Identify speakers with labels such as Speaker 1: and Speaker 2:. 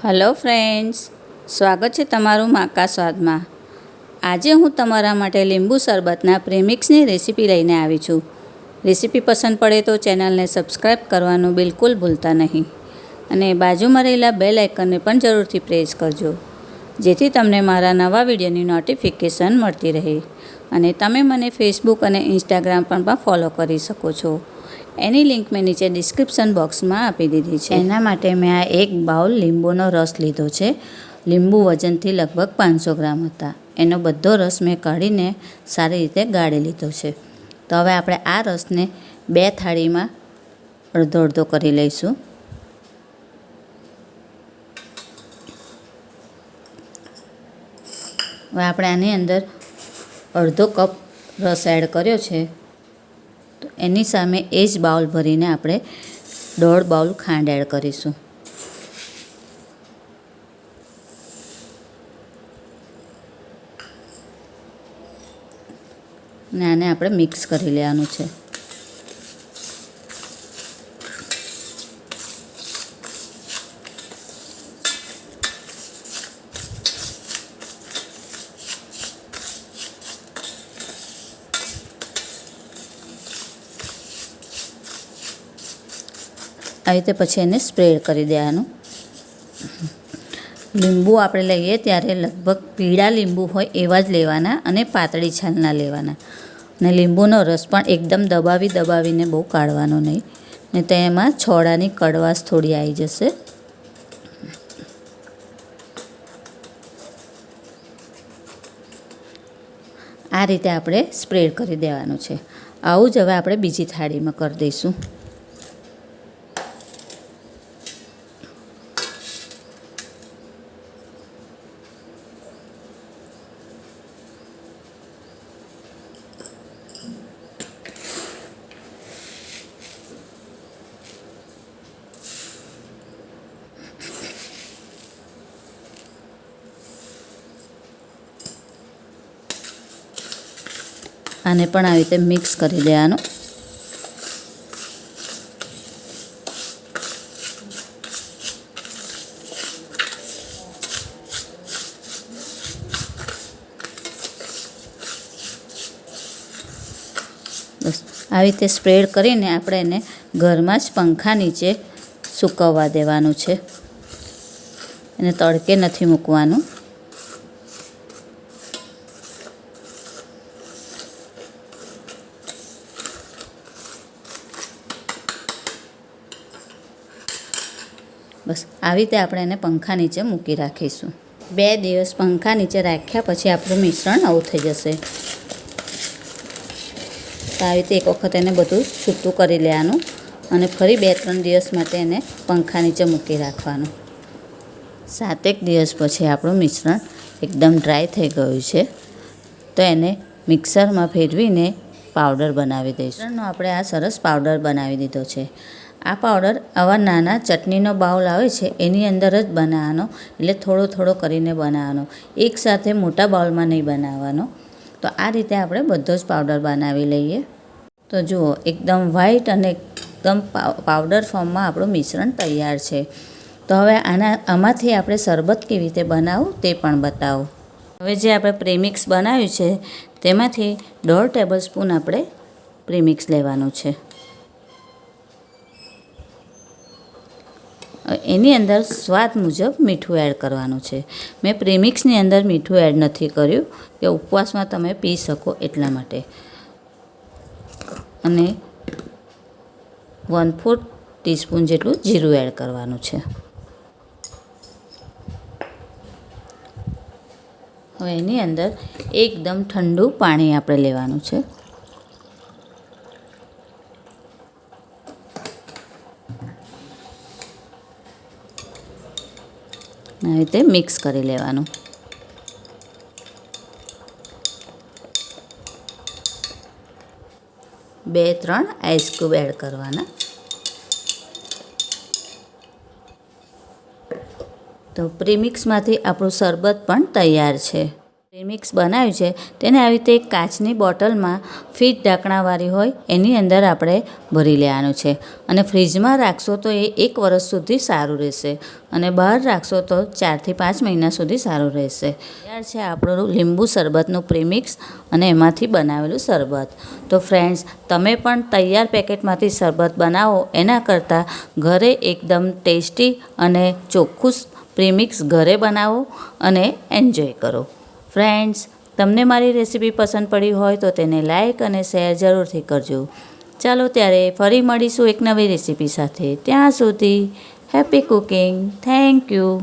Speaker 1: Hello friends, સ્વાગત છે તમારું માકા સ્વાદમાં. આજે હું તમારા માટે લીંબુ શરબતના પ્રેમિક્સની રેસીપી લઈને આવી છું. રેસીપી પસંદ પડે તો ચેનલને સબસ્ક્રાઈબ કરવાનું બિલકુલ ભૂલતા નહીં. અને બાજુમાં રહેલા બેલ આઇકનને પણ જરૂરથી પ્રેસ કરજો, જેથી તમને મારા નવા વિડીયોની નોટિફિકેશન મળતી રહે. અને તમે મને ફેસબુક અને ઇન્સ્ટાગ્રામ પર પણ ફોલો કરી શકો છો. એની લિંક મેં નીચે ડિસ્ક્રિપ્શન બોક્સમાં આપી દીધી છે. એના માટે મેં આ એક બાઉલ લીંબુનો રસ લીધો છે. લીંબુ વજનથી લગભગ પાંચસો ગ્રામ હતા. એનો બધો રસ મેં કાઢીને સારી રીતે ગાળી લીધો છે. તો હવે આપણે આ રસને બે થાળીમાં અડધો અડધો કરી લઈશું. હવે આપણે આની અંદર અડધો કપ રસ એડ કર્યો છે. તો એની સામે એ જ બાઉલ ભરીને આપણે દોઢ બાઉલ ખાંડ એડ કરીશું. ને આને આપણે મિક્સ કરી લેવાનું છે. આવી રીતે પછી એને સ્પ્રેડ કરી દેવાનું. લીંબુ આપણે લઈએ ત્યારે લગભગ પીળા લીંબુ હોય એવા જ લેવાના અને પાતળી છાલના લેવાના. ને લીંબુનો રસ પણ એકદમ દબાવી દબાવીને બહુ કાઢવાનો નહીં. ને તેમાં છોડાની કડવાશ થોડી આવી જશે. આ રીતે આપણે સ્પ્રેડ કરી દેવાનું છે. આવું જ હવે આપણે બીજી થાળીમાં કરી દઈશું. આને પણ આવી રીતે મિક્સ કરી દેવાનું. બસ, આવી રીતે સ્પ્રેડ કરીને આપણે એને ઘરમાં જ પંખા નીચે સૂકવવા દેવાનું છે. એને તડકે નથી મૂકવાનું. બસ, આવી રીતે આપણે એને પંખા નીચે મૂકી રાખીશું. બે દિવસ પંખા નીચે રાખ્યા પછી આપણું મિશ્રણ આવું થઈ જશે. તો આવી રીતે એક વખત એને બધું છૂટું કરી લેવાનું અને ફરી બે ત્રણ દિવસ માટે એને પંખા નીચે મૂકી રાખવાનું. સાતેક દિવસ પછી આપણું મિશ્રણ એકદમ ડ્રાય થઈ ગયું છે. તો એને મિક્સરમાં ફેરવીને પાવડર બનાવી દઈશું. આપણે આ સરસ પાવડર બનાવી દીધો છે. આ પાવડર આવા નાના ચટણીનો બાઉલ આવે છે, એની અંદર જ બનાવવાનો, એટલે થોડો થોડો કરીને બનાવવાનો. એકસાથે મોટા બાઉલમાં નહીં બનાવવાનો. તો આ રીતે આપણે બધો જ પાવડર બનાવી લઈએ. તો જુઓ, એકદમ વ્હાઈટ અને એકદમ પાવડર ફોર્મમાં આપણું મિશ્રણ તૈયાર છે. તો હવે આના, આમાંથી આપણે શરબત કેવી રીતે બનાવવું તે પણ બતાવો. હવે જે આપણે પ્રેમિક્સ બનાવ્યું છે, તેમાંથી દોઢ ટેબલ સ્પૂન આપણે પ્રેમિક્સ લેવાનું છે. એની અંદર સ્વાદ મુજબ મીઠું એડ કરવાનું છે. મેં પ્રેમિક્સની અંદર મીઠું એડ નથી કર્યું કે ઉપવાસમાં તમે પી શકો એટલા માટે. અને વન ફોર્થ ટીસ્પૂન જેટલું જીરું એડ કરવાનું છે. હવે એની અંદર એકદમ ઠંડુ પાણી આપણે લેવાનું છે. આવી રીતે મિક્સ કરી લેવાનું. બે, ત્રણ આઈસ ક્યુબ એડ કરવાના. તો પ્રીમિક્સમાંથી આપણું શરબત પણ તૈયાર છે. પ્રીમિક્સ બનાવ્યું છે, તેને આવી રીતે એક કાચની બોટલમાં ફીટ ઢાંકણાવાળી હોય, એની અંદર આપણે ભરી લેવાનું છે. અને ફ્રીજમાં રાખશો તો એ એક વર્ષ સુધી સારું રહેશે અને બહાર રાખશો તો ચારથી પાંચ મહિના સુધી સારું રહેશે. ત્યાર છે આપણું લીંબુ શરબતનું પ્રીમિક્સ અને એમાંથી બનાવેલું શરબત. તો ફ્રેન્ડ્સ, તમે પણ તૈયાર પેકેટમાંથી શરબત બનાવો, એના કરતાં ઘરે એકદમ ટેસ્ટી અને ચોખ્ખું પ્રીમિક્સ ઘરે બનાવો અને એન્જોય કરો. ફ્રેન્ડ્સ, તમને મારી રેસીપી પસંદ પડી હોય તો તેને લાઇક અને શેર જરૂરથી કરજો. ચાલો ત્યારે ફરી મળીશું એક નવી રેસીપી સાથે. ત્યાં સુધી હેપી કુકિંગ. Thank you.